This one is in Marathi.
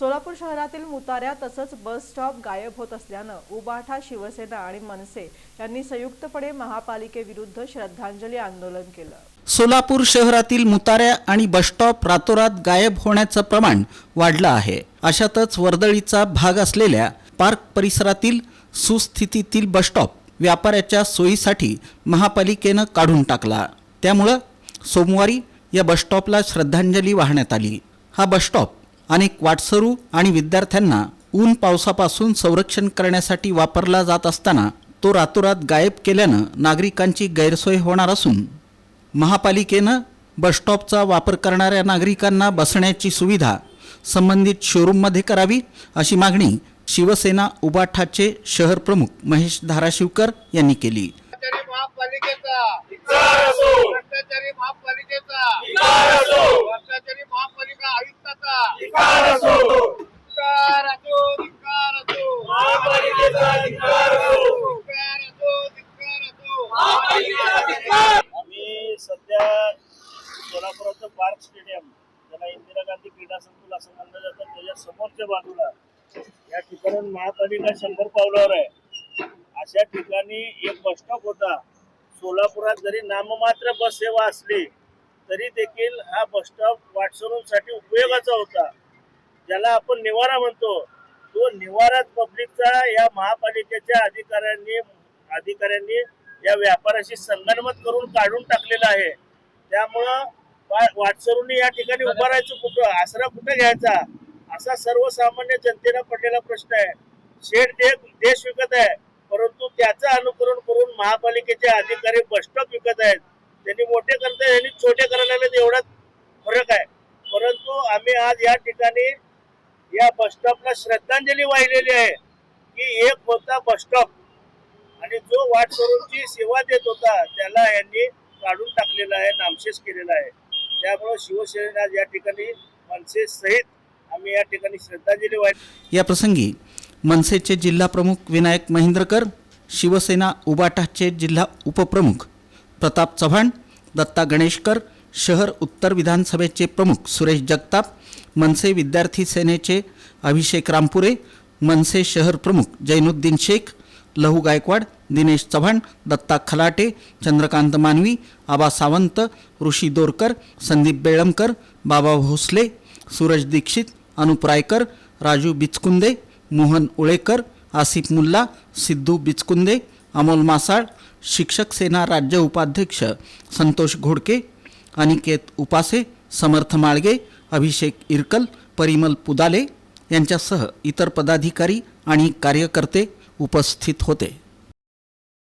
सोलापूर शहरातील मुताऱ्या तसंच बस स्टॉप गायब होत असल्यानं उबाठा शिवसेना आणि मनसे यांनी संयुक्तपणे महापालिकेविरुद्ध श्रद्धांजली आंदोलन केलं. सोलापूर शहरातील मुताऱ्या आणि बसस्टॉप रातोरात गायब होण्याचं प्रमाण वाढलं आहे. अशातच वर्दळीचा भाग असलेल्या पार्क परिसरातील सुस्थितीतील बसस्टॉप व्यापाऱ्याच्या सोयीसाठी महापालिकेनं काढून टाकला. त्यामुळं सोमवारी या बसस्टॉपला श्रद्धांजली वाहण्यात आली. हा बसस्टॉप अनेक वाटसरू आणि विद्यार्थ्यांना ऊन पावसापासून संरक्षण करण्यासाठी वापरला जात असताना तो रातोरात गायब केल्यानं नागरिकांची गैरसोय होणार असून महापालिकेनं बसस्टॉपचा वापर करणाऱ्या नागरिकांना बसण्याची सुविधा संबंधित शोरूममध्ये करावी अशी मागणी शिवसेना उबाठाचे शहर प्रमुख महेश धाराशिवकर यांनी केली. महापालिकेचा भ्रष्टाचारी महापालिकेचा भ्रष्टाचारी महापालिका आयुक्ताचा धिक्कार असो धिक्कार असो धिक्कार असो धिक्कार असो आम्ही सध्या सोलापुराचं पार्क स्टेडियम ज्याला इंदिरा गांधी क्रीडा संकुल असं म्हणलं जातं त्याच्या समोरच्या बाजूला या ठिकाणून महापालिका शंभर पावलावर आहे. अशा ठिकाणी एक बस स्टॉप होता. सोलापुरात जरी नाममात्र बस सेवा असली तरी देखील हा बस स्टॉप वाटसरूंसाठी उपयोगाचा होता. ज्याला आपण निवारा म्हणतो तो निवारात पब्लिकचा या महापालिकेच्या अधिकाऱ्यांनी अधिकाऱ्यांनी या व्यापाराशी संगनमत करून काढून टाकलेला आहे. त्यामुळं वा- वाटसरूंनी या ठिकाणी उभं राहायचं कुठं? आसरा कुठं घ्यायचा? असा सर्वसामान्य जनतेला पडलेला प्रश्न आहे. शेड दे देश विकत आहे परंतु त्याचं अनुकरण करून महापालिकेचे अधिकारी बसस्टॉप विकत आहेत. त्यांनी मोठे करतात यांनी छोटे करायला एवढाच फरक आहे. परंतु आम्ही आज या ठिकाणी या बसस्टॉपला श्रद्धांजली वाहिलेली आहे की एक होता बसस्टॉप आणि जो वाटसरूंची सेवा देत होता त्याला यांनी काढून टाकलेला आहे नामशेष केलेला आहे. त्यामुळं शिवसेना आज या ठिकाणी मनसे सहित आम्ही या ठिकाणी श्रद्धांजली वाहिली. या प्रसंगी मनसेचे जिल्हा प्रमुख विनायक महेंद्रकर शिवसेना उबाटाचे जिल्हा उपप्रमुख प्रताप चव्हाण दत्ता गणेशकर शहर उत्तर विधानसभेचे प्रमुख सुरेश जगताप मनसे विद्यार्थी सेनेचे अभिषेक रामपुरे मनसे शहर प्रमुख जैनुद्दीन शेख लहू गायकवाड दिनेश चव्हाण दत्ता खलाटे चंद्रकांत मानवी आबा सावंत ऋषी दोरकर संदीप बेळमकर बाबा भोसले सूरज दीक्षित अनुप रायकर राजू बिचकुंदे मोहन उळेकर आसिफ मुल्ला सिद्धू बिचकुंदे अमोल मासाळ शिक्षक सेना राज्य उपाध्यक्ष संतोष घोडके अनिकेत उपासे समर्थ माळगे अभिषेक इरकल परिमल पुदाले यांच्यासह इतर पदाधिकारी आणि कार्यकर्ते उपस्थित होते.